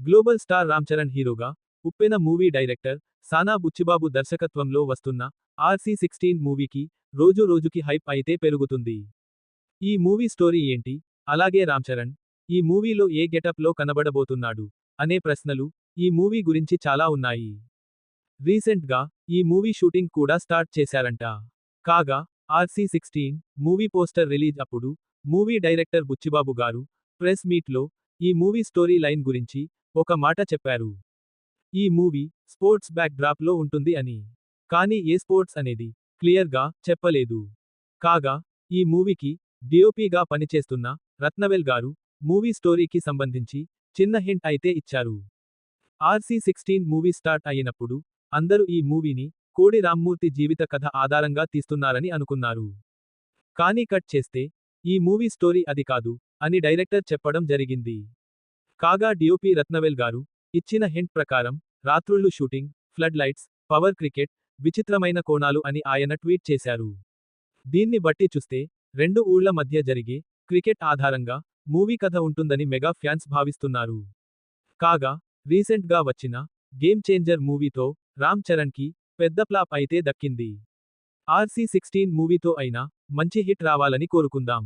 Global star Ram Charan హీరోగా Uppena movie director Sana Buchibabu దర్శకత్వంలో వస్తున్న ఆర్సీ సిక్స్టీన్ మూవీకి రోజు రోజుకి హైప్ అయితే పెరుగుతుంది. ఈ మూవీ స్టోరీ ఏంటి? అలాగే రామ్ చరణ్ ఈ మూవీలో ఏ గెటప్లో కనబడబోతున్నాడు? అనే ప్రశ్నలు ఈ మూవీ గురించి చాలా ఉన్నాయి. రీసెంట్గా ఈ మూవీ షూటింగ్ కూడా స్టార్ట్ చేశారంట. కాగా R C sixteen movie poster release అప్పుడు movie director Buchibabu garu press మీట్లో ఈ మూవీ స్టోరీ లైన్ గురించి ఒక మాట చెప్పారు. ఈ మూవీ స్పోర్ట్స్ బ్యాక్ డ్రాప్లో ఉంటుంది అని. కానీ ఏ స్పోర్ట్స్ అనేది క్లియర్గా చెప్పలేదు. కాగా ఈ మూవీకి డిఓపిగా పనిచేస్తున్న రత్నవేల్ గారు మూవీ స్టోరీకి సంబంధించి చిన్న హింట్ అయితే ఇచ్చారు. ఆర్సీ సిక్స్టీన్ మూవీ స్టార్ట్ అయినప్పుడు అందరూ ఈ మూవీని కోడి రామ్మూర్తి జీవిత కథ ఆధారంగా తీస్తున్నారని అనుకున్నారు. కానీ కట్ చేస్తే ఈ మూవీ స్టోరీ అది కాదు అని డైరెక్టర్ చెప్పడం జరిగింది. కాగా డిఓపి రత్నవేల్ గారు ఇచ్చిన హింట్ ప్రకారం రాత్రుళ్ళు shooting flood lights power cricket విచిత్రమైన కోణాలు అని ఆయన ట్వీట్ చేశారు. దీన్ని బట్టి చూస్తే రెండు ఊళ్ళ మధ్య జరిగే క్రికెట్ ఆధారంగా మూవీ కథ ఉంటుందని మెగా ఫ్యాన్స్ భావిస్తున్నారు. కాగా రీసెంట్గా వచ్చిన గేమ్ చేంజర్ మూవీతో రామ్ చరణ్కి పెద్ద ప్లాప్ అయితే దక్కింది. ఆర్సీ సిక్స్టీన్ మూవీతో అయినా మంచి హిట్ రావాలని కోరుకుందాం.